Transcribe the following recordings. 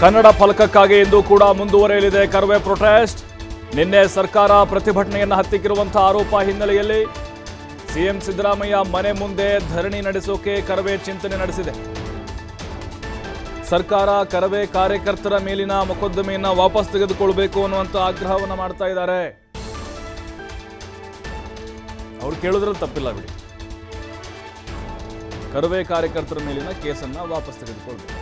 ಕನ್ನಡ ಫಲಕಕ್ಕಾಗಿ ಇಂದು ಕೂಡ ಮುಂದುವರೆಯಲಿದೆ. ಕರ್ವೆ ಪ್ರೊಟೆಸ್ಟ್ ನಿನ್ನೆ ಸರ್ಕಾರ ಪ್ರತಿಭಟನೆಯನ್ನು ಹತ್ತಿಕ್ಕಿರುವಂತಹ ಆರೋಪ ಹಿನ್ನೆಲೆಯಲ್ಲಿ ಸಿಎಂ ಸಿದ್ದರಾಮಯ್ಯ ಮನೆ ಮುಂದೆ ಧರಣಿ ನಡೆಸೋಕೆ ಕರವೇ ಚಿಂತನೆ ನಡೆಸಿದೆ. ಸರ್ಕಾರ ಕರವೇ ಕಾರ್ಯಕರ್ತರ ಮೇಲಿನ ಮೊಕದ್ದಮೆಯನ್ನು ವಾಪಸ್ ತೆಗೆದುಕೊಳ್ಬೇಕು ಅನ್ನುವಂಥ ಆಗ್ರಹವನ್ನು ಮಾಡ್ತಾ ಇದ್ದಾರೆ. ಅವ್ರು ಕೇಳಿದ್ರಲ್ಲಿ ತಪ್ಪಿಲ್ಲ ಬಿಡಿ. ಕರವೇ ಕಾರ್ಯಕರ್ತರ ಮೇಲಿನ ಕೇಸನ್ನ ವಾಪಸ್ ತೆಗೆದುಕೊಳ್ಬೇಕು.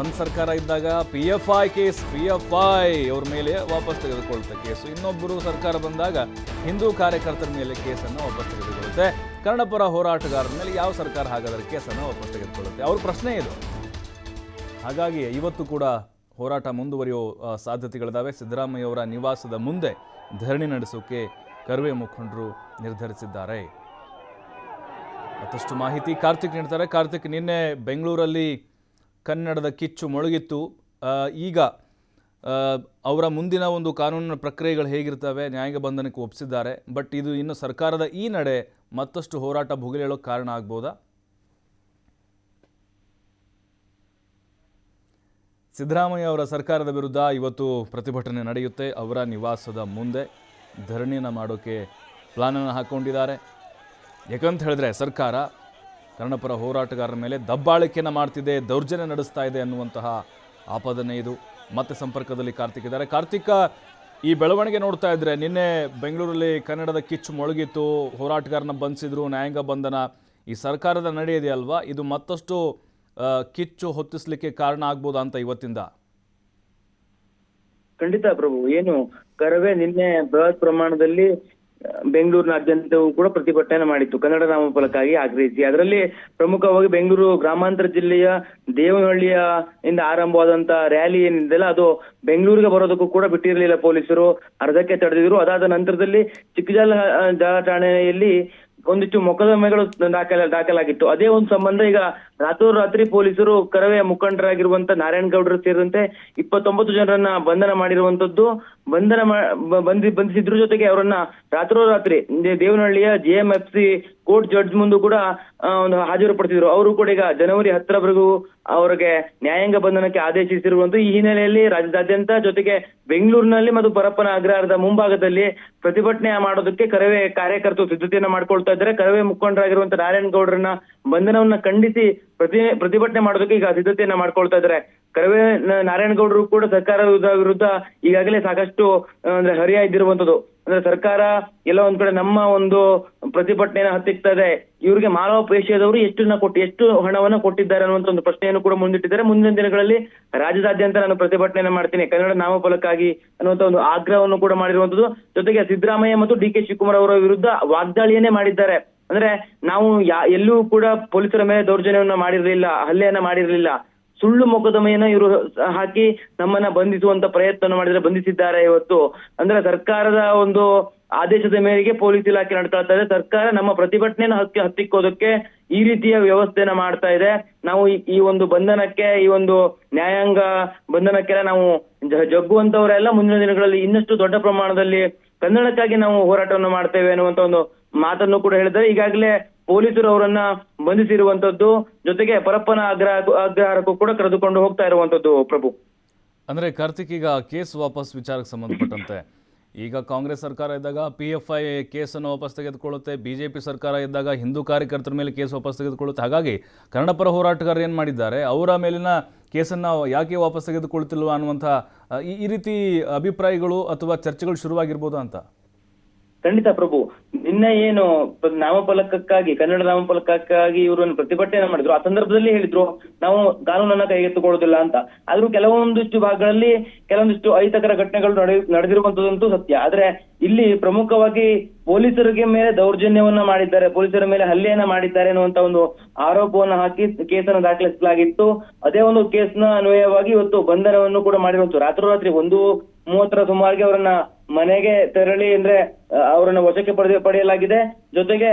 ಒಂದು ಸರ್ಕಾರ ಇದ್ದಾಗ P F I case P F I ಅವ್ರ ಮೇಲೆ ವಾಪಸ್ ತೆಗೆದುಕೊಳ್ಳುತ್ತೆ ಕೇಸು ಇನ್ನೊಬ್ಬರು ಸರ್ಕಾರ ಬಂದಾಗ ಹಿಂದೂ ಕಾರ್ಯಕರ್ತರ ಮೇಲೆ ಕೇಸನ್ನು ವಾಪಸ್ ತೆಗೆದುಕೊಳ್ಳುತ್ತೆ. ಕನ್ನಡಪರ ಹೋರಾಟಗಾರರ ಮೇಲೆ ಯಾವ ಸರ್ಕಾರ ಹಾಗಾದರೆ ಕೇಸನ್ನು ವಾಪಸ್ ತೆಗೆದುಕೊಳ್ಳುತ್ತೆ? ಅವ್ರ ಪ್ರಶ್ನೆ ಇದು. ಹಾಗಾಗಿ ಇವತ್ತು ಕೂಡ ಹೋರಾಟ ಮುಂದುವರಿಯೋ ಸಾಧ್ಯತೆಗಳಿದ್ದಾವೆ ಸಿದ್ದರಾಮಯ್ಯ ಅವರ ನಿವಾಸದ ಮುಂದೆ ಧರಣಿ ನಡೆಸೋಕೆ ಕರ್ವೆ ಮುಖಂಡರು ನಿರ್ಧರಿಸಿದ್ದಾರೆ. ಮತ್ತಷ್ಟು ಮಾಹಿತಿ ಕಾರ್ತಿಕ್ ನೀಡ್ತಾರೆ. ಕಾರ್ತಿಕ್, ನಿನ್ನೆ ಬೆಂಗಳೂರಲ್ಲಿ ಕನ್ನಡದ ಕಿಚ್ಚು ಮೊಳಗಿತ್ತು. ಈಗ ಅವರ ಮುಂದಿನ ಒಂದು ಕಾನೂನಿನ ಪ್ರಕ್ರಿಯೆಗಳು ಹೇಗಿರ್ತವೆ ನ್ಯಾಯಾಂಗ ಬಂಧನಕ್ಕೆ ಒಪ್ಪಿಸಿದ್ದಾರೆ ಬಟ್ ಇದು ಇನ್ನು ಸರ್ಕಾರದ ಈ ನಡೆ ಮತ್ತಷ್ಟು ಹೋರಾಟ ಭುಗಿಲೇಳೋಕ್ಕೆ ಕಾರಣ ಆಗ್ಬೋದಾ? ಸಿದ್ದರಾಮಯ್ಯ ಅವರ ಸರ್ಕಾರದ ವಿರುದ್ಧ ಇವತ್ತು ಪ್ರತಿಭಟನೆ ನಡೆಯುತ್ತೆ. ಅವರ ನಿವಾಸದ ಮುಂದೆ ಧರಣಿಯನ್ನು ಮಾಡೋಕ್ಕೆ ಪ್ಲಾನನ್ನು ಹಾಕ್ಕೊಂಡಿದ್ದಾರೆ. ಯಾಕಂತ ಹೇಳಿದ್ರೆ ಸರ್ಕಾರ ಕನ್ನಡಪರ ಹೋರಾಟಗಾರರ ಮೇಲೆ ದಬ್ಬಾಳಿಕೆಯನ್ನು ಮಾಡ್ತಿದೆ, ದೌರ್ಜನ್ಯ ನಡೆಸ್ತಾ ಇದೆ ಅನ್ನುವಂತಹ ಆಪಾದನೆ ಇದು. ಮತ್ತೆ ಸಂಪರ್ಕದಲ್ಲಿ ಕಾರ್ತಿಕ್ ಇದ್ದಾರೆ. ಕಾರ್ತಿಕ, ಈ ಬೆಳವಣಿಗೆ ನೋಡ್ತಾ ಇದ್ರೆ ನಿನ್ನೆ ಬೆಂಗಳೂರಲ್ಲಿ ಕನ್ನಡದ ಕಿಚ್ಚು ಮೊಳಗಿತ್ತು, ಹೋರಾಟಗಾರನ ಬಂಧಿಸಿದ್ರು, ನ್ಯಾಯಾಂಗ ಬಂಧನ. ಈ ಸರ್ಕಾರದ ನಡೆ ಇದೆಯಲ್ವಾ? ಇದು ಮತ್ತಷ್ಟು ಕಿಚ್ಚು ಹೊತ್ತಿಸ್ಲಿಕ್ಕೆ ಕಾರಣ ಆಗ್ಬೋದಾ ಅಂತ ಇವತ್ತಿಂದ? ಖಂಡಿತ ಪ್ರಭು, ಏನು, ಕರವೇ ನಿನ್ನೆ ಬೃಹತ್ ಪ್ರಮಾಣದಲ್ಲಿ ಬೆಂಗಳೂರಿನಾದ್ಯಂತವೂ ಕೂಡ ಪ್ರತಿಭಟನೆ ಮಾಡಿತ್ತು. ಕನ್ನಡ ನಾಮಫಲಕ್ಕಾಗಿ ಆಗ್ರಹಿಸಿ. ಅದರಲ್ಲಿ ಪ್ರಮುಖವಾಗಿ ಬೆಂಗಳೂರು ಗ್ರಾಮಾಂತರ ಜಿಲ್ಲೆಯ ದೇವನಹಳ್ಳಿಯ ಇಂದ ಆರಂಭವಾದಂತ ರ್ಯಾಲಿ ಏನಿದೆಯಲ್ಲ ಅದು ಬೆಂಗಳೂರಿಗೆ ಬರೋದಕ್ಕೂ ಕೂಡ ಬಿಟ್ಟಿರಲಿಲ್ಲ ಪೊಲೀಸರು. ಅರ್ಧಕ್ಕೆ ತಡೆದಿದ್ರು. ಅದಾದ ನಂತರದಲ್ಲಿ ಚಿಕ್ಕಜಾಲ ಆ, ಜಾಲ ಠಾಣೆಯಲ್ಲಿ ಒಂದಿಷ್ಟು ಮೊಕದ್ದಮೆಗಳು ದಾಖಲ, ದಾಖಲಾಗಿತ್ತು. ಅದೇ ಒಂದು ಸಂಬಂಧ ಈಗ ರಾತ್ರೋರಾತ್ರಿ ಪೊಲೀಸರು ಕರವೇ ಮುಖಂಡರಾಗಿರುವಂತ ನಾರಾಯಣಗೌಡರು ಸೇರಿದಂತೆ ಇಪ್ಪತ್ತೊಂಬತ್ತು ಜನರನ್ನ ಬಂಧನ ಮಾಡಿರುವಂತದ್ದು. ಬಂಧನ ಬಂಧಿ, ಬಂಧಿಸಿದ್ರ ಜೊತೆಗೆ ಅವರನ್ನ ರಾತ್ರೋರಾತ್ರಿ ದೇವನಹಳ್ಳಿಯ ಜಿಎಂಎಫ್ಸಿ ಕೋರ್ಟ್ ಜಡ್ಜ್ ಮುಂದೆ ಕೂಡ ಒಂದು ಹಾಜರುಪಡಿಸಿದ್ರು. ಅವರು ಕೂಡ ಈಗ ಜನವರಿ ಹತ್ತರವರೆಗೂ ಅವರಿಗೆ ನ್ಯಾಯಾಂಗ ಬಂಧನಕ್ಕೆ ಆದೇಶಿಸಿರುವಂತ ಈ ಹಿನ್ನೆಲೆಯಲ್ಲಿ ರಾಜ್ಯದಾದ್ಯಂತ ಜೊತೆಗೆ ಬೆಂಗಳೂರಿನಲ್ಲಿ ಮತ್ತು ಪರಪ್ಪನ ಅಗ್ರಹಾರದ ಮುಂಭಾಗದಲ್ಲಿ ಪ್ರತಿಭಟನೆ ಮಾಡೋದಕ್ಕೆ ಕರವೇ ಕಾರ್ಯಕರ್ತರು ಸಿದ್ಧತೆಯನ್ನ ಮಾಡ್ಕೊಳ್ತಾ ಇದ್ದಾರೆ. ಕರವೇ ಮುಖಂಡರಾಗಿರುವಂತ ನಾರಾಯಣಗೌಡರನ್ನ ಬಂಧನವನ್ನ ಖಂಡಿಸಿ ಪ್ರತಿ ಪ್ರತಿಭಟನೆ ಮಾಡೋದಕ್ಕೆ ಈಗ ಸಿದ್ಧತೆಯನ್ನ ಮಾಡ್ಕೊಳ್ತಾ ಇದ್ದಾರೆ. ಕರವೇ ನಾರಾಯಣಗೌಡರು ಕೂಡ ಸರ್ಕಾರ ವಿರುದ್ಧ- ಈಗಾಗಲೇ ಸಾಕಷ್ಟು ಅಂದ್ರೆ ಅಂದ್ರೆ ಹರಿಯಾಯ್ದಿರುವಂತದ್ದು ಅಂದ್ರೆ ಸರ್ಕಾರ ಎಲ್ಲ ಒಂದ್ ಕಡೆ ನಮ್ಮ ಒಂದು ಪ್ರತಿಭಟನೆ ಹತ್ತಿಕ್ತಾ ಇದೆ ಇವರಿಗೆ ಮಾನವ ಪೇಶಿಯದವರು ಎಷ್ಟನ್ನ ಕೊಟ್ಟು, ಎಷ್ಟು ಹಣವನ್ನ ಕೊಟ್ಟಿದ್ದಾರೆ ಅನ್ನುವಂತ ಒಂದು ಪ್ರಶ್ನೆಯನ್ನು ಕೂಡ ಮುಂದಿಟ್ಟಿದ್ದಾರೆ. ಮುಂದಿನ ದಿನಗಳಲ್ಲಿ ರಾಜ್ಯದಾದ್ಯಂತ ನಾನು ಪ್ರತಿಭಟನೆ ಮಾಡ್ತೀನಿ. ಕನ್ನಡ ನಾಮಫಲಕ್ಕಾಗಿ ಅನ್ನುವಂತ ಒಂದು ಆಗ್ರಹವನ್ನು ಕೂಡ ಮಾಡಿರುವಂತದ್ದು. ಜೊತೆಗೆ ಸಿದ್ದರಾಮಯ್ಯ ಮತ್ತು ಡಿ ಕೆ ಶಿವಕುಮಾರ್ ಅವರ ವಿರುದ್ಧ ವಾಗ್ದಾಳಿಯನ್ನೇ ಮಾಡಿದ್ದಾರೆ. ಅಂದ್ರೆ ನಾವು ಎಲ್ಲೂ ಕೂಡ ಪೊಲೀಸರ ಮೇಲೆ ದೌರ್ಜನ್ಯವನ್ನ ಮಾಡಿರಲಿಲ್ಲ, ಹಲ್ಲೆಯನ್ನ ಮಾಡಿರ್ಲಿಲ್ಲ. ಸುಳ್ಳು ಮೊಕದ್ದಮೆಯನ್ನ ಇವರು ಹಾಕಿ ನಮ್ಮನ್ನ ಬಂಧಿಸುವಂತ ಪ್ರಯತ್ನ ಮಾಡಿದ್ರೆ ಬಂಧಿಸಿದ್ದಾರೆ ಇವತ್ತು. ಅಂದ್ರೆ ಸರ್ಕಾರದ ಒಂದು ಆದೇಶದ ಮೇರೆಗೆ ಪೊಲೀಸ್ ಇಲಾಖೆ ನಡ್ಕೊಳ್ತಾ ಇದೆ ಸರ್ಕಾರ ನಮ್ಮ ಪ್ರತಿಭಟನೆಯನ್ನು ಹತ್ತಿ ಹತ್ತಿಕ್ಕೋದಕ್ಕೆ ಈ ರೀತಿಯ ವ್ಯವಸ್ಥೆಯನ್ನ ಮಾಡ್ತಾ ಇದೆ. ನಾವು ಈ- ಒಂದು ಬಂಧನಕ್ಕೆ, ಈ ಒಂದು ನ್ಯಾಯಾಂಗ ಬಂಧನಕ್ಕೆಲ್ಲ ನಾವು ಜಗ್ಗುವಂತವರೆಲ್ಲ ಮುಂದಿನ ದಿನಗಳಲ್ಲಿ ಇನ್ನಷ್ಟು ದೊಡ್ಡ ಪ್ರಮಾಣದಲ್ಲಿ ಕನ್ನಡಕ್ಕಾಗಿ ನಾವು ಹೋರಾಟವನ್ನು ಮಾಡ್ತೇವೆ ಅನ್ನುವಂತ ಒಂದು ಮಾತನ್ನು ಕೂಡ ಹೇಳಿದ್ದಾರೆ. ಈಗಾಗಲೇ ಪೊಲೀಸರು ಅವರನ್ನ ಬಂಧಿಸಿರುವಂತದ್ದು, ಜೊತೆಗೆ ಪರಪ್ಪನ ಆಗ್ರಹ ಅಗ್ರಹಾರಕ್ಕೂ ಕೂಡ ಕರೆದುಕೊಂಡು ಹೋಗ್ತಾ ಇರುವಂತದ್ದು ಪ್ರಭು. ಅಂದ್ರೆ ಕಾರ್ತಿಕ್, ಈಗ ಕೇಸ್ ವಾಪಸ್ ವಿಚಾರಕ್ಕೆ ಸಂಬಂಧಪಟ್ಟಂತೆ. ಈಗ ಕಾಂಗ್ರೆಸ್ ಸರ್ಕಾರ ಇದ್ದಾಗ ಪಿ ಎಫ್ ಐ ಕೇಸನ್ನು ವಾಪಸ್ ತೆಗೆದುಕೊಳ್ಳುತ್ತೆ ಬಿಜೆಪಿ ಸರ್ಕಾರ ಇದ್ದಾಗ ಹಿಂದೂ ಕಾರ್ಯಕರ್ತರ ಮೇಲೆ ಕೇಸ್ ವಾಪಸ್ ತೆಗೆದುಕೊಳ್ಳುತ್ತೆ. ಹಾಗಾಗಿ ಕನ್ನಡ ಪರ ಹೋರಾಟಗಾರರು ಏನು ಮಾಡಿದ್ದಾರೆ? ಅವರ ಮೇಲಿನ ಕೇಸನ್ನು ಯಾಕೆ ವಾಪಸ್ ತೆಗೆದುಕೊಳ್ತಿಲ್ವ ಅನ್ನುವಂಥ ಈ ರೀತಿ ಅಭಿಪ್ರಾಯಗಳು ಅಥವಾ ಚರ್ಚೆಗಳು ಶುರುವಾಗಿರ್ಬೋದು ಅಂತ? ಖಂಡಿತ ಪ್ರಭು. ನಿನ್ನೆ ಏನು ನಾಮಫಲಕಕ್ಕಾಗಿ, ಕನ್ನಡ ನಾಮಫಲಕಕ್ಕಾಗಿ ಇವರನ್ನು ಪ್ರತಿಭಟನೆ ಮಾಡಿದ್ರು. ಆ ಸಂದರ್ಭದಲ್ಲಿ ಹೇಳಿದ್ರು, ನಾವು ಕಾನೂನನ್ನ ಕೈಗೆತ್ತಿಕೊಳ್ಳೋದಿಲ್ಲ ಅಂತ. ಆದ್ರೂ ಕೆಲವೊಂದಿಷ್ಟು ಭಾಗಗಳಲ್ಲಿ ಕೆಲವೊಂದಿಷ್ಟು ಅಹಿತಕರ ಘಟನೆಗಳು ನಡೆ, ನಡೆದಿರುವಂತದಂತೂ ಸತ್ಯ. ಆದ್ರೆ ಇಲ್ಲಿ ಪ್ರಮುಖವಾಗಿ ಪೊಲೀಸರಿಗೆ ಮೇಲೆ ದೌರ್ಜನ್ಯವನ್ನ ಮಾಡಿದ್ದಾರೆ. ಪೊಲೀಸರ ಮೇಲೆ ಹಲ್ಲೆಯನ್ನ ಮಾಡಿದ್ದಾರೆ ಅನ್ನುವಂತ ಒಂದು ಆರೋಪವನ್ನ ಹಾಕಿ ಕೇಸನ್ನು ದಾಖಲಿಸಲಾಗಿತ್ತು. ಅದೇ ಒಂದು ಕೇಸ್ನ ಅನ್ವಯವಾಗಿ ಇವತ್ತು ಬಂಧನವನ್ನು ಕೂಡ ಮಾಡಿರುವಂತ ರಾತ್ರೋರಾತ್ರಿ ಒಂದು ಮೂವತ್ತರ ಸುಮಾರಿಗೆ ಅವರನ್ನ ಮನೆಗೆ ತೆರಳಿ ಅಂದ್ರೆ ಅವರನ್ನು ವಶಕ್ಕೆ ಪಡೆದ, ಪಡೆಯಲಾಗಿದೆ. ಜೊತೆಗೆ,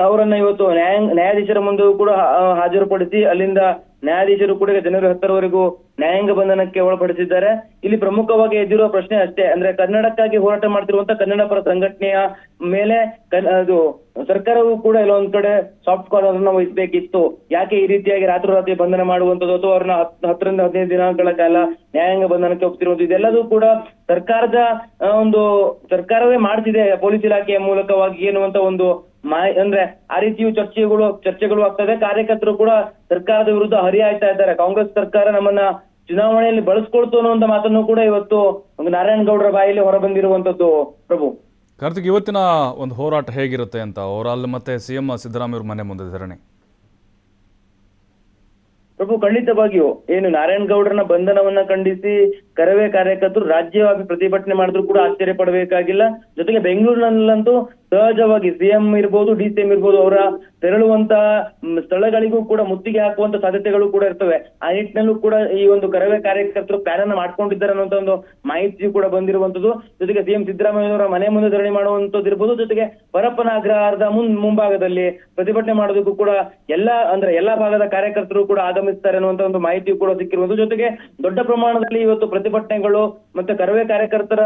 ಅವರನ್ನ ಇವತ್ತು ನ್ಯಾಯ, ನ್ಯಾಯಾಧೀಶರ ಮುಂದೆ ಕೂಡ ಹಾಜರುಪಡಿಸಿ, ಅಲ್ಲಿಂದ ನ್ಯಾಯಾಧೀಶರು ಕೂಡ ಜನವರಿ ಹತ್ತರವರೆಗೂ ನ್ಯಾಯಾಂಗ ಬಂಧನಕ್ಕೆ ಒಳಪಡಿಸಿದ್ದಾರೆ. ಇಲ್ಲಿ ಪ್ರಮುಖವಾಗಿ ಎದ್ದಿರುವ ಪ್ರಶ್ನೆ ಅಷ್ಟೇ, ಅಂದ್ರೆ ಕನ್ನಡಕ್ಕಾಗಿ ಹೋರಾಟ ಮಾಡ್ತಿರುವಂತ ಕನ್ನಡ ಪರ ಸಂಘಟನೆಯ ಮೇಲೆ ಅದು ಸರ್ಕಾರವು ಕೂಡ ಎಲ್ಲೊಂದ್ ಕಡೆ ಸಾಫ್ಟ್ ಕಾರ್ನರ್ ಅನ್ನ ವಹಿಸಬೇಕಿತ್ತು. ಯಾಕೆ ಈ ರೀತಿಯಾಗಿ ರಾತ್ರೋರಾತ್ರಿ ಬಂಧನ ಮಾಡುವಂತದ್ದು ಅಥವಾ ಅವ್ರನ್ನ ಹತ್- ಹತ್ತರಿಂದ ಹದಿನೈದು ದಿನಗಳ ಕಾಲ ನ್ಯಾಯಾಂಗ ಬಂಧನಕ್ಕೆ ಹೋಗ್ತಿರುವಂತದ್ದು ಇದೆಲ್ಲದೂ ಕೂಡ ಸರ್ಕಾರದ ಒಂದು ಸರ್ಕಾರವೇ ಮಾಡ್ತಿದೆ. ಪೊಲೀಸ್ ಇಲಾಖೆಯ ಮೂಲಕವಾಗಿ ಎನ್ನುವಂತ ಒಂದು ಮಾಹಿ ಅಂದ್ರೆ ಆ ರೀತಿಯು ಚರ್ಚೆಗಳು ಚರ್ಚೆಗಳು ಆಗ್ತದೆ. ಕಾರ್ಯಕರ್ತರು ಕೂಡ ಸರ್ಕಾರದ ವಿರುದ್ಧ ಹರಿಯಾಯ್ತಾ ಇದ್ದಾರೆ. ಕಾಂಗ್ರೆಸ್ ಸರ್ಕಾರ ನಮ್ಮನ್ನ ಚುನಾವಣೆಯಲ್ಲಿ ಬಳಸ್ಕೊಳ್ತು ಅನ್ನುವಂತ ಮಾತನ್ನು ಕೂಡ ಇವತ್ತು ನಾರಾಯಣ ಗೌಡರ ಬಾಯಲ್ಲಿ ಹೊರಬಂದಿರುವಂತದ್ದು ಪ್ರಭು. ಕಾರ್ತಿಕ್ ಇವತ್ತಿನ ಒಂದು ಹೋರಾಟ ಹೇಗಿರುತ್ತೆ ಅಂತ? ಓವರಾಲ್ ಮತ್ತೆ ಸಿಎಂ ಸಿದ್ದರಾಮಯ್ಯ ಮನೆ ಮುಂದೆ ಧರಣಿ. ಪ್ರಭು ಖಂಡಿತವಾಗಿಯೂ ಏನು ನಾರಾಯಣಗೌಡರನ್ನ ಬಂಧನವನ್ನ ಖಂಡಿಸಿ ಕರವೇ ಕಾರ್ಯಕರ್ತರು ರಾಜ್ಯವಾಗಿ ಪ್ರತಿಭಟನೆ ಮಾಡಿದ್ರು ಕೂಡ ಆಶ್ಚರ್ಯ ಪಡಬೇಕಾಗಿಲ್ಲ. ಜೊತೆಗೆ ಬೆಂಗಳೂರಿನಲ್ಲಂತೂ ಸಹಜವಾಗಿ ಸಿಎಂ ಇರ್ಬೋದು, ಡಿ ಸಿಎಂ ಅವರ ತೆರಳುವಂತಹ ಸ್ಥಳಗಳಿಗೂ ಕೂಡ ಮುತ್ತಿಗೆ ಹಾಕುವಂತ ಸಾಧ್ಯತೆಗಳು ಕೂಡ ಇರ್ತವೆ. ಆ ನಿಟ್ಟಿನಲ್ಲೂ ಕೂಡ ಈ ಒಂದು ಕರವೇ ಕಾರ್ಯಕರ್ತರು ಪ್ಲಾನ್ ಅನ್ನ ಮಾಡ್ಕೊಂಡಿದ್ದಾರೆ ಅನ್ನುವಂತ ಒಂದು ಮಾಹಿತಿಯು ಕೂಡ ಬಂದಿರುವಂತದ್ದು. ಜೊತೆಗೆ ಸಿಎಂ ಸಿದ್ದರಾಮಯ್ಯನವರ ಮನೆ ಮುಂದೆ ಧರಣಿ ಮಾಡುವಂತದ್ದು ಇರ್ಬೋದು. ಜೊತೆಗೆ ಪರಪ್ಪನ ಅಗ್ರಹಾರದ ಮುನ್, ಮುಂಭಾಗದಲ್ಲಿ ಪ್ರತಿಭಟನೆ ಮಾಡೋದಕ್ಕೂ ಕೂಡ ಎಲ್ಲಾ, ಅಂದ್ರೆ ಎಲ್ಲಾ ಭಾಗದ ಕಾರ್ಯಕರ್ತರು ಕೂಡ ಆಗಮಿಸ್ತಾರೆ ಅನ್ನುವಂತ ಒಂದು ಮಾಹಿತಿಯು ಕೂಡ ಸಿಕ್ಕಿರುವುದು ಜೊತೆಗೆ ದೊಡ್ಡ ಪ್ರಮಾಣದಲ್ಲಿ ಇವತ್ತು ಪ್ರತಿಭಟನೆಗಳು ಮತ್ತೆ ಕರವೇ ಕಾರ್ಯಕರ್ತರ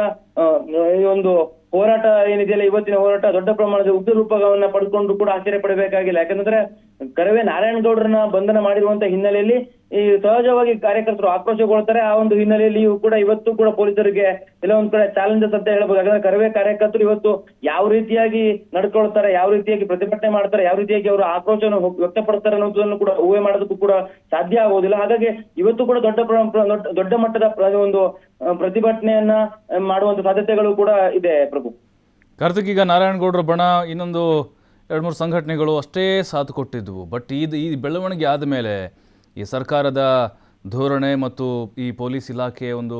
ಈ ಒಂದು ಹೋರಾಟ ಏನಿದೆಯಲ್ಲ, ಇವತ್ತಿನ ಹೋರಾಟ ದೊಡ್ಡ ಪ್ರಮಾಣದ ಉಗ್ರ ರೂಪವನ್ನ ಪಡ್ಕೊಂಡು ಕೂಡ ಆಶ್ಚರ್ಯ ಪಡಬೇಕಾಗಿಲ್ಲ. ಯಾಕಂದ್ರೆ ಕರವೇ ನಾರಾಯಣಗೌಡರನ್ನ ಬಂಧನ ಮಾಡಿರುವಂತ ಹಿನ್ನೆಲೆಯಲ್ಲಿ ಈ ಸಹಜವಾಗಿ ಕಾರ್ಯಕರ್ತರು ಆಕ್ರೋಶಗೊಳ್ತಾರೆ. ಆ ಒಂದು ಹಿನ್ನೆಲೆಯಲ್ಲಿಯೂ ಕೂಡ ಇವತ್ತು ಕೂಡ ಪೊಲೀಸರಿಗೆ ಎಲ್ಲ ಒಂದ್ ಕಡೆ ಚಾಲೆಂಜಸ್ ಅಂತ ಹೇಳ್ಬೋದು. ಯಾಕಂದ್ರೆ ಕರವೇ ಕಾರ್ಯಕರ್ತರು ಇವತ್ತು ಯಾವ ರೀತಿಯಾಗಿ ನಡ್ಕೊಳ್ತಾರೆ, ಯಾವ ರೀತಿಯಾಗಿ ಪ್ರತಿಭಟನೆ ಮಾಡ್ತಾರೆ, ಯಾವ ರೀತಿಯಾಗಿ ಅವರು ಆಕ್ರೋಶವನ್ನು ವ್ಯಕ್ತ- ವ್ಯಕ್ತಪಡ್ತಾರೆ ಅನ್ನೋದನ್ನು ಕೂಡ ಊಹೆ ಮಾಡೋದಕ್ಕೂ ಕೂಡ ಸಾಧ್ಯ ಆಗೋದಿಲ್ಲ. ಹಾಗಾಗಿ ಇವತ್ತು ಕೂಡ ದೊಡ್ಡ ದೊಡ್ಡ- ಮಟ್ಟದ ಒಂದು ಪ್ರತಿಭಟನೆಯನ್ನ ಮಾಡುವಂತ ಸಾಧ್ಯತೆಗಳು ಕೂಡ ಇದೆ ಪ್ರಭು. ಕಾರ್ತಿಕ್, ಈಗ ನಾರಾಯಣಗೌಡರ ಬಣ ಇನ್ನೊಂದು ಎರಡು ಮೂರು ಸಂಘಟನೆಗಳು ಅಷ್ಟೇ ಸಾಥ್ ಕೊಟ್ಟಿದ್ವು. ಬಟ್ ಇದು, ಈ ಬೆಳವಣಿಗೆ ಆದಮೇಲೆ ಈ ಸರ್ಕಾರದ ಧೋರಣೆ ಮತ್ತು ಈ ಪೊಲೀಸ್ ಇಲಾಖೆಯ ಒಂದು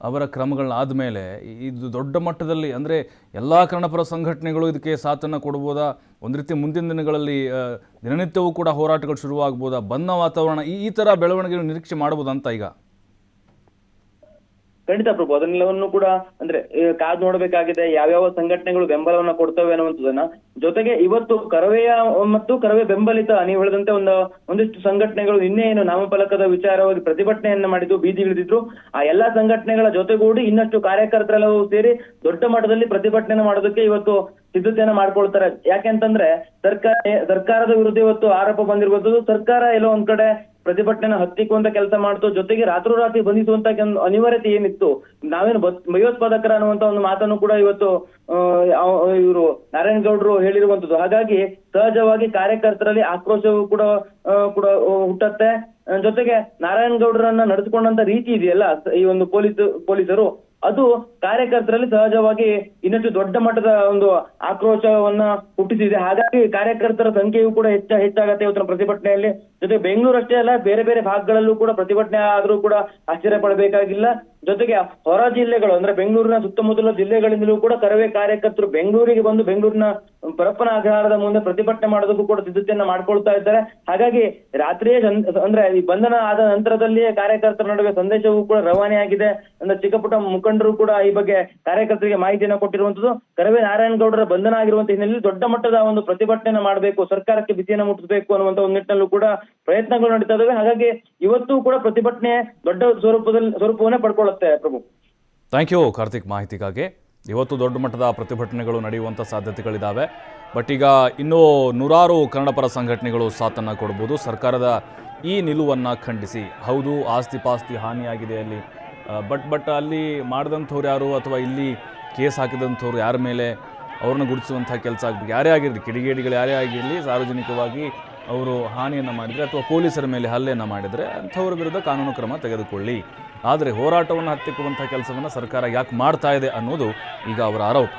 ಅವರ ಕ್ರಮಗಳನ್ನ ಆದಮೇಲೆ ಇದು ದೊಡ್ಡ ಮಟ್ಟದಲ್ಲಿ ಅಂದರೆ ಎಲ್ಲ ಕನ್ನಡಪರ ಸಂಘಟನೆಗಳು ಇದಕ್ಕೆ ಸಾಥನ್ನು ಕೊಡ್ಬೋದಾ? ಒಂದು ರೀತಿ ಮುಂದಿನ ದಿನಗಳಲ್ಲಿ ದಿನನಿತ್ಯವೂ ಕೂಡ ಹೋರಾಟಗಳು ಶುರುವಾಗ್ಬೋದಾ? ಬಂದ ವಾತಾವರಣ ಈ ಈ ಥರ ಬೆಳವಣಿಗೆ ನಿರೀಕ್ಷೆ ಮಾಡ್ಬೋದಂತ ಈಗ? ಖಂಡಿತ ಪ್ರಭು, ಅದನ್ನೆಲ್ಲವನ್ನು ಕೂಡ ಅಂದ್ರೆ ಕಾದು ಯಾವ ಯಾವ್ಯಾವ ಸಂಘಟನೆಗಳು ಬೆಂಬಲವನ್ನ ಕೊಡ್ತವೆ ಅನ್ನುವಂಥದ್ದನ್ನ. ಜೊತೆಗೆ ಇವತ್ತು ಕರವೆಯ ಮತ್ತು ಕರವೇ ಬೆಂಬಲಿತ, ನೀವು ಹೇಳಿದಂತೆ ಒಂದು, ಒಂದಿಷ್ಟು ಸಂಘಟನೆಗಳು ನಿನ್ನೆ ಏನು ನಾಮಫಲಕದ ವಿಚಾರವಾಗಿ ಪ್ರತಿಭಟನೆಯನ್ನ ಮಾಡಿದ್ದು ಬೀದಿಗಿಳಿದಿದ್ರು ಆ ಎಲ್ಲಾ ಸಂಘಟನೆಗಳ ಜೊತೆಗೂಡಿ ಇನ್ನಷ್ಟು ಕಾರ್ಯಕರ್ತರೆಲ್ಲವೂ ಸೇರಿ ದೊಡ್ಡ ಮಟ್ಟದಲ್ಲಿ ಪ್ರತಿಭಟನೆ ಮಾಡೋದಕ್ಕೆ ಇವತ್ತು ಸಿದ್ಧತೆಯನ್ನ ಮಾಡ್ಕೊಳ್ತಾರೆ. ಯಾಕೆಂತಂದ್ರೆ ಸರ್ಕಾರ, ಸರ್ಕಾರದ ವಿರುದ್ಧ ಇವತ್ತು ಆರೋಪ ಬಂದಿರುವಂತದ್ದು ಸರ್ಕಾರ ಎಲ್ಲೋ ಒಂದ್ ಕಡೆ ಪ್ರತಿಭಟನೆನ ಹತ್ತಿಕ್ಕುವಂತ ಕೆಲಸ ಮಾಡ್ತು. ಜೊತೆಗೆ ರಾತ್ರೋರಾತ್ರಿ ಬಂಧಿಸುವಂತ ಅನಿವಾರ್ಯತೆ ಏನಿತ್ತು, ನಾವೇನು ಭಯೋತ್ಪಾದಕರ ಅನ್ನುವಂತ ಒಂದು ಮಾತನ್ನು ಕೂಡ ಇವತ್ತು ಇವರು ನಾರಾಯಣಗೌಡರು ಹೇಳಿರುವಂತದ್ದು. ಹಾಗಾಗಿ ಸಹಜವಾಗಿ ಕಾರ್ಯಕರ್ತರಲ್ಲಿ ಆಕ್ರೋಶವು ಕೂಡ ಕೂಡ ಹುಟ್ಟತ್ತೆ. ಜೊತೆಗೆ ನಾರಾಯಣ ಗೌಡರನ್ನ ನಡೆಸಿಕೊಂಡಂತ ರೀತಿ ಇದೆಯಲ್ಲ ಈ ಒಂದು ಪೊಲೀಸ್, ಪೊಲೀಸರು. ಅದು ಕಾರ್ಯಕರ್ತರಲ್ಲಿ ಸಹಜವಾಗಿ ಇನ್ನಷ್ಟು ದೊಡ್ಡ ಮಟ್ಟದ ಒಂದು ಆಕ್ರೋಶವನ್ನ ಹುಟ್ಟಿಸಿದೆ. ಹಾಗಾಗಿ ಕಾರ್ಯಕರ್ತರ ಸಂಖ್ಯೆಯು ಕೂಡ ಹೆಚ್ಚ, ಹೆಚ್ಚಾಗತ್ತೆ ಇವತ್ತಿನ ಪ್ರತಿಭಟನೆಯಲ್ಲಿ. ಜೊತೆಗೆ ಬೆಂಗಳೂರು ಅಷ್ಟೇ ಅಲ್ಲ, ಬೇರೆ ಬೇರೆ ಭಾಗಗಳಲ್ಲೂ ಕೂಡ ಪ್ರತಿಭಟನೆ ಆದ್ರೂ ಕೂಡ ಆಶ್ಚರ್ಯ ಪಡಬೇಕಾಗಿಲ್ಲ. ಜೊತೆಗೆ ಹೊರ ಜಿಲ್ಲೆಗಳು, ಅಂದ್ರೆ ಬೆಂಗಳೂರಿನ ಸುತ್ತಮುತ್ತಲ ಜಿಲ್ಲೆಗಳಿಂದಲೂ ಕೂಡ ಕರವೇ ಕಾರ್ಯಕರ್ತರು ಬೆಂಗಳೂರಿಗೆ ಬಂದು ಬೆಂಗಳೂರಿನ ಪರಪ್ಪನ ಆಧಾರದ ಮುಂದೆ ಪ್ರತಿಭಟನೆ ಮಾಡೋದಕ್ಕೂ ಕೂಡ ಸಿದ್ಧತೆಯನ್ನ ಮಾಡ್ಕೊಳ್ತಾ ಇದ್ದಾರೆ. ಹಾಗಾಗಿ ರಾತ್ರಿಯೇ ಅಂದ್ರೆ ಈ ಬಂಧನ ಆದ ನಂತರದಲ್ಲಿಯೇ ಕಾರ್ಯಕರ್ತರ ನಡುವೆ ಸಂದೇಶವೂ ಕೂಡ ರವಾನೆ ಆಗಿದೆ ಅಂದ್ರೆ ಚಿಕ್ಕಪುಟ್ಟ ಮುಖಂಡರು ಕೂಡ ಈ ಬಗ್ಗೆ ಕಾರ್ಯಕರ್ತರಿಗೆ ಮಾಹಿತಿಯನ್ನ ಕೊಟ್ಟಿರುವಂತದ್ದು ಕರವೇ ನಾರಾಯಣಗೌಡರ ಬಂಧನ ಆಗಿರುವಂತ ಹಿನ್ನೆಲೆಯಲ್ಲಿ ದೊಡ್ಡ ಮಟ್ಟದ ಒಂದು ಪ್ರತಿಭಟನೆ ಮಾಡಬೇಕು, ಸರ್ಕಾರಕ್ಕೆ ಬಿಸಿಯನ್ನ ಮುಟ್ಟಿಸಬೇಕು ಅನ್ನುವಂತ ಒಂದು ನಿಟ್ಟಿನಲ್ಲೂ ಕೂಡ ಪ್ರಯತ್ನಗಳು ನಡೀತಾ ಇದಾವೆ ಹಾಗಾಗಿ ಇವತ್ತು ಕೂಡ ಪ್ರತಿಭಟನೆ ದೊಡ್ಡ ಸ್ವರೂಪದಲ್ಲಿ, ಸ್ವರೂಪವನ್ನೇ ಪಡ್ಕೊಳ್ಳುತ್ತೆ ಪ್ರಭು. ಥ್ಯಾಂಕ್ ಯು ಕಾರ್ತಿಕ್ ಮಾಹಿತಿಗಾಗಿ. ಇವತ್ತು ದೊಡ್ಡ ಮಟ್ಟದ ಪ್ರತಿಭಟನೆಗಳು ನಡೆಯುವಂಥ ಸಾಧ್ಯತೆಗಳಿದ್ದಾವೆ ಬಟ್ ಈಗ ಇನ್ನೂ ನೂರಾರು ಕನ್ನಡಪರ ಸಂಘಟನೆಗಳು ಸಾಥನ್ನು ಕೊಡ್ಬೋದು. ಸರ್ಕಾರದ ಈ ನಿಲುವನ್ನು ಖಂಡಿಸಿ. ಹೌದು ಆಸ್ತಿ ಪಾಸ್ತಿ ಹಾನಿಯಾಗಿದೆ ಅಲ್ಲಿ. ಬಟ್ ಬಟ್ ಅಲ್ಲಿ ಮಾಡಿದಂಥವ್ರು ಯಾರು ಅಥವಾ ಇಲ್ಲಿ ಕೇಸ್ ಹಾಕಿದಂಥವ್ರು ಯಾರ ಮೇಲೆ ಅವ್ರನ್ನ ಗುಡಿಸುವಂಥ ಕೆಲಸ ಆಗಬೇಕು. ಯಾರೇ ಆಗಿರಲಿ, ಕಿಡಿಗೇಡಿಗಳು ಯಾರೇ ಆಗಿರಲಿ ಸಾರ್ವಜನಿಕವಾಗಿ ಅವರು ಹಾನಿಯನ್ನು ಮಾಡಿದರೆ ಅಥವಾ ಪೊಲೀಸರ ಮೇಲೆ ಹಲ್ಲೆಯನ್ನು ಮಾಡಿದರೆ ಅಂಥವ್ರ ವಿರುದ್ಧ ಕಾನೂನು ಕ್ರಮ ತೆಗೆದುಕೊಳ್ಳಿ. ಆದರೆ ಹೋರಾಟವನ್ನು ಹತ್ತಿಕ್ಕುವಂಥ ಕೆಲಸವನ್ನು ಸರ್ಕಾರ ಯಾಕೆ ಮಾಡ್ತಾ ಇದೆ ಅನ್ನೋದು ಈಗ ಅವರ ಆರೋಪ.